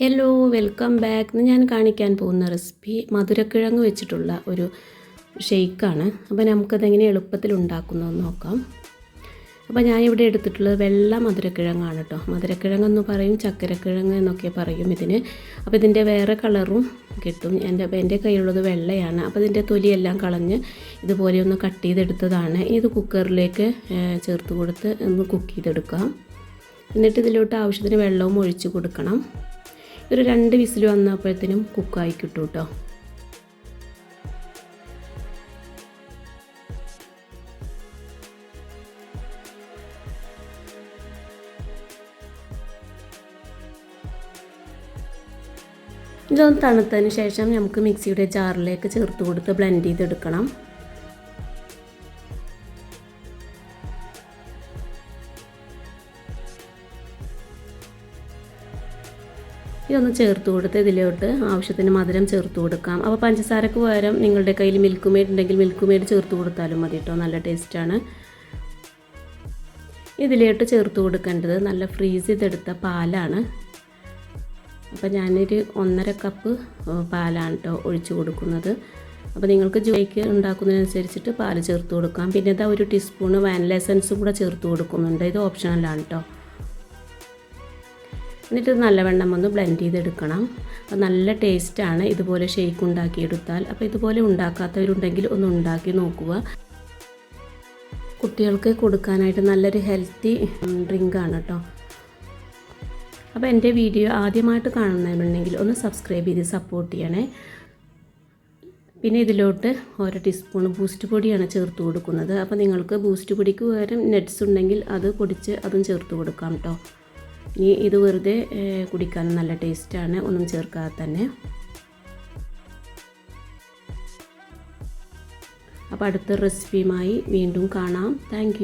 Hello welcome back ഇന്ന് ഞാൻ കാണിക്കാൻ പോകുന്ന റെസിപ്പി മധുരക്കിഴങ്ങ് വെച്ചിട്ടുള്ള ഒരു ഷെയ്ക്കാണ്. അപ്പോൾ നമുക്കതെങ്ങനെ എളുപ്പത്തിൽ ഉണ്ടാക്കുന്നതെന്ന് നോക്കാം. അപ്പോൾ ഞാൻ ഇവിടെ എടുത്തിട്ടുള്ളത് വെള്ള മധുരക്കിഴങ്ങാണ് കേട്ടോ മധുരക്കിഴങ്ങെന്ന് പറയും ചക്കരക്കിഴങ്ങ് എന്നൊക്കെ പറയും ഇതിന്. അപ്പോൾ ഇതിന്റെ വേറെ കളറും കിട്ടും. എന്റെ എന്റെ കയ്യിലുള്ളത് വെള്ളയാണ്. അപ്പോൾ ഇതിന്റെ തൊലിയെല്ലാം കളഞ്ഞ് ഇതുപോലെ ഒന്ന് കട്ട് ചെയ്തെടുത്തതാണ്. ഇത് കുക്കറിലേക്ക് ചേർത്ത് കൊടുത്ത് ഒന്ന് കുക്ക് ചെയ്തെടുക്കാം. എന്നിട്ട് ഇതിലോട്ട് ആവശ്യത്തിന് വെള്ളവും ഒഴിച്ച് കൊടുക്കണം. ഒരു രണ്ട് വിസിൽ വന്നപ്പോഴത്തേനും കുക്കായി കിട്ടും കേട്ടോ ഇതൊന്ന് തണുത്തതിന് ശേഷം നമുക്ക് മിക്സിയുടെ ജാറിലേക്ക് ചേർത്ത് കൊടുത്ത് ബ്ലെൻഡ് ചെയ്തെടുക്കണം. ഇതൊന്ന് ചേർത്ത് കൊടുത്ത് ഇതിലോട്ട് ആവശ്യത്തിന് മധുരം ചേർത്ത് കൊടുക്കാം. അപ്പോൾ പഞ്ചസാരക്ക് പകരം നിങ്ങളുടെ കയ്യിൽ മിൽക്ക് മെയ്ഡ് ഉണ്ടെങ്കിൽ മിൽക്ക് മെയ്ഡ് ചേർത്ത് കൊടുത്താലും മതി കേട്ടോ നല്ല ടേസ്റ്റാണ് ഇതിലോട്ട് ചേർത്ത് കൊടുക്കേണ്ടത് നല്ല ഫ്രീസ് ചെയ്തെടുത്ത പാലാണ്. അപ്പോൾ ഞാനൊരു ഒന്നര കപ്പ് പാലാണ് കേട്ടോ ഒഴിച്ചു കൊടുക്കുന്നത്. അപ്പോൾ നിങ്ങൾക്ക് ജോയ്ക്ക് ഉണ്ടാക്കുന്നതിനനുസരിച്ചിട്ട് പാൽ ചേർത്ത് കൊടുക്കാം. പിന്നെ ഇതാ ഒരു ടീസ്പൂണ് വാനില എസൻസും കൂടെ ചേർത്ത് കൊടുക്കുന്നുണ്ട്. ഇത് ഓപ്ഷണലാണ് കേട്ടോ എന്നിട്ട് നല്ലവണ്ണം ഒന്ന് ബ്ലെൻഡ് ചെയ്തെടുക്കണം. അപ്പോൾ നല്ല ടേസ്റ്റാണ് ഇതുപോലെ ഷേക്ക് ഉണ്ടാക്കിയെടുത്താൽ. അപ്പോൾ ഇതുപോലെ ഉണ്ടാക്കാത്തവരുണ്ടെങ്കിൽ ഒന്ന് ഉണ്ടാക്കി നോക്കുക. കുട്ടികൾക്ക് കൊടുക്കാനായിട്ട് നല്ലൊരു ഹെൽത്തി ഡ്രിങ്കാണ് കേട്ടോ അപ്പോൾ എന്റെ വീഡിയോ ആദ്യമായിട്ട് കാണുന്നവരുണ്ടെങ്കിൽ ഒന്ന് സബ്സ്ക്രൈബ് ചെയ്ത് സപ്പോർട്ട് ചെയ്യണേ. പിന്നെ ഇതിലോട്ട് ഓരോ ടീസ്പൂൺ ബൂസ്റ്റ് പൊടിയാണ് ചേർത്ത് കൊടുക്കുന്നത്. അപ്പോൾ നിങ്ങൾക്ക് ബൂസ്റ്റ് പൊടിക്ക് പകരം നെറ്റ്സ് ഉണ്ടെങ്കിൽ അത് പൊടിച്ച് അതും ചേർത്ത് കൊടുക്കാം കേട്ടോ ഇനി ഇത് വെറുതെ കുടിക്കാൻ നല്ല ടേസ്റ്റാണ്. ഒന്നും ചേർക്കാതെ തന്നെ. അപ്പോൾ അടുത്ത റെസിപ്പിയുമായി വീണ്ടും കാണാം. താങ്ക്